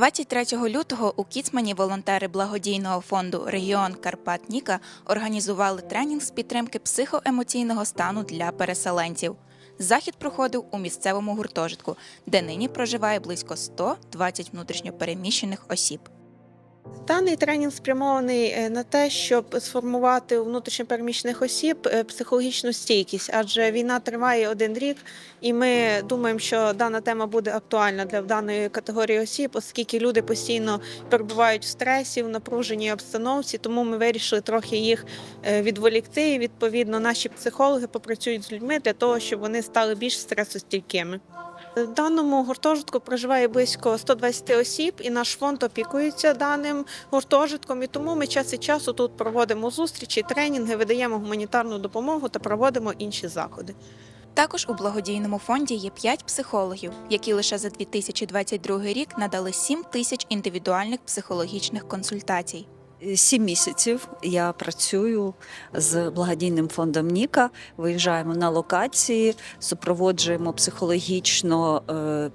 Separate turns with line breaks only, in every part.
23 лютого у Кіцмані волонтери благодійного фонду Регіон Карпат Ніка організували тренінг з підтримки психоемоційного стану для переселенців. Захід проходив у місцевому гуртожитку, де нині проживає близько 120 внутрішньопереміщених осіб.
Даний тренінг спрямований е, на те, щоб сформувати у внутрішньопереміщених осіб е, психологічну стійкість, адже війна триває один рік, і ми думаємо, що дана тема буде актуальна для даної категорії осіб, оскільки люди постійно перебувають в стресі, в напруженій обстановці. Тому ми вирішили трохи їх е, відволікти. І відповідно наші психологи попрацюють з людьми для того, щоб вони стали більш стресостійкими. В даному гуртожитку проживає близько 120 осіб, і наш фонд опікується даним гуртожитком. І тому ми час від часу тут проводимо зустрічі, тренінги, видаємо гуманітарну допомогу та проводимо інші заходи.
Також у благодійному фонді є 5 психологів, які лише за 2022 рік надали 7 тисяч індивідуальних психологічних консультацій.
Сім місяців я працюю з благодійним фондом Ніка. Виїжджаємо на локації, супроводжуємо психологічно. е,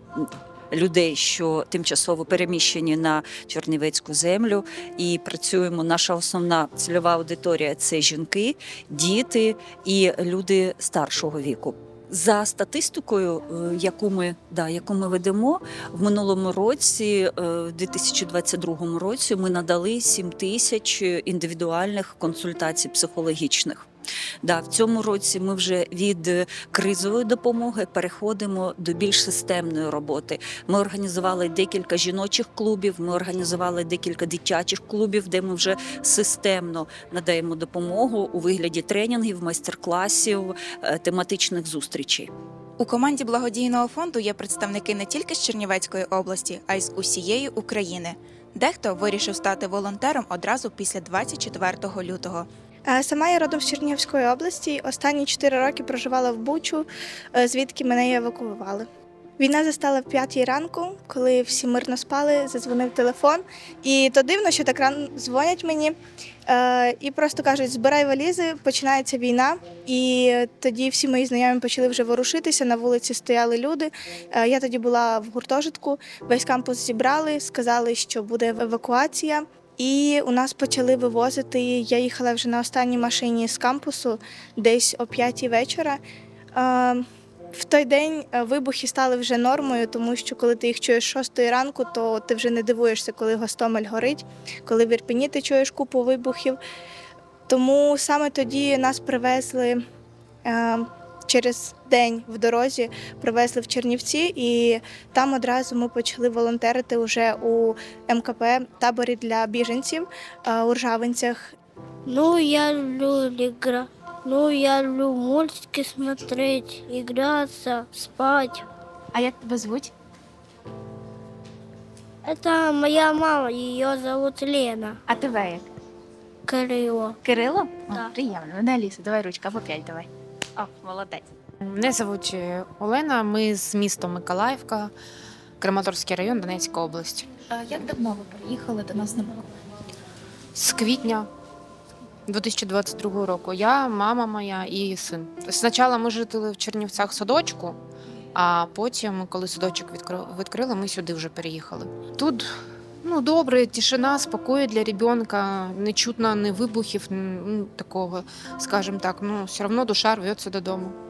Людей, що тимчасово переміщені на Чернівецьку землю, і працюємо. Наша основна цільова аудиторія це жінки, діти і люди старшого віку. За статистикою, е, яку ми да, яку ми ведемо, в минулому році, е, в 2022 році, ми надали 7 тисяч індивідуальних консультацій психологічних. Да, в цьому році ми вже від кризової допомоги переходимо до більш системної роботи. Ми організували декілька жіночих клубів, ми організували декілька дитячих клубів, де ми вже системно надаємо допомогу у вигляді тренінгів, майстер-класів, е, тематичних зустрічей.
У команді благодійного фонду є представники не тільки з Чернівецької області, а й з усієї України. Дехто вирішив стати волонтером одразу після 24 лютого.
Е, Сама я родом з Чернігівської області. Останні чотири роки проживала в Бучу, е, звідки мене евакуювали. Війна застала в п'ятій ранку, коли всі мирно спали, задзвонив телефон. І то дивно, що так рано дзвонять мені е, і просто кажуть: збирай валізи, починається війна. І тоді всі мої знайомі почали вже ворушитися. На вулиці стояли люди. Е, Я тоді була в гуртожитку, весь кампус зібрали, сказали, що буде евакуація. І у нас почали вивозити. Я їхала вже на останній машині з кампусу десь о п'ятій вечора. В той день е, вибухи стали вже нормою, тому що коли ти їх чуєш шостої ранку, то ти вже не дивуєшся, коли Гостомель горить, коли в Ірпені ти чуєш купу вибухів. Тому саме тоді нас привезли е, через день в дорозі, привезли в Чернівці, і там одразу ми почали волонтерити вже у МКП таборі для біженців е, у Ржавинцях.
Ну, я люблю игра. Ну, я люблю мультики смотреть, играться, спать.
А як тебе звуть?
Это моя мама, ее зовут Лена
А тебе як?
Кирило.
Кирило?
Да.
О, приємно. Мене Аліса, давай ручка, по п'ять давай. О, молодець.
Мене звуть е, Олена. Ми з міста Миколаївка, Краматорський район, Донецька область.
А як давно ви приїхали до нас на Бог?
З квітня 2022 року. Я, мама моя і син. Спочатку ми жили в Чернівцях в садочку, а потім, коли садочок відкрили, ми сюди вже переїхали. Тут ну, добре, тишина, спокою для ребенка, не чутно ні вибухів, ні, такого, скажімо так, ну, все одно душа рветься додому.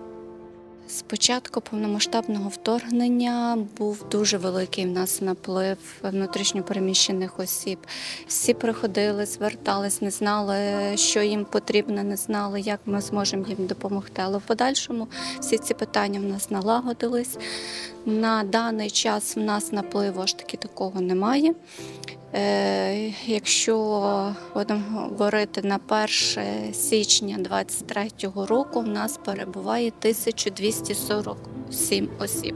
З початку повномасштабного вторгнення був дуже великий в нас наплив внутрішньопереміщених осіб. Всі приходили, звертались, не знали, що їм потрібно, не знали, як ми зможемо їм допомогти. Але в подальшому всі ці питання в нас налагодились. На даний час в нас напливу аж таки такого немає. Е, Якщо будемо говорити на 1 січня 2023 року, в нас перебуває 1247 осіб.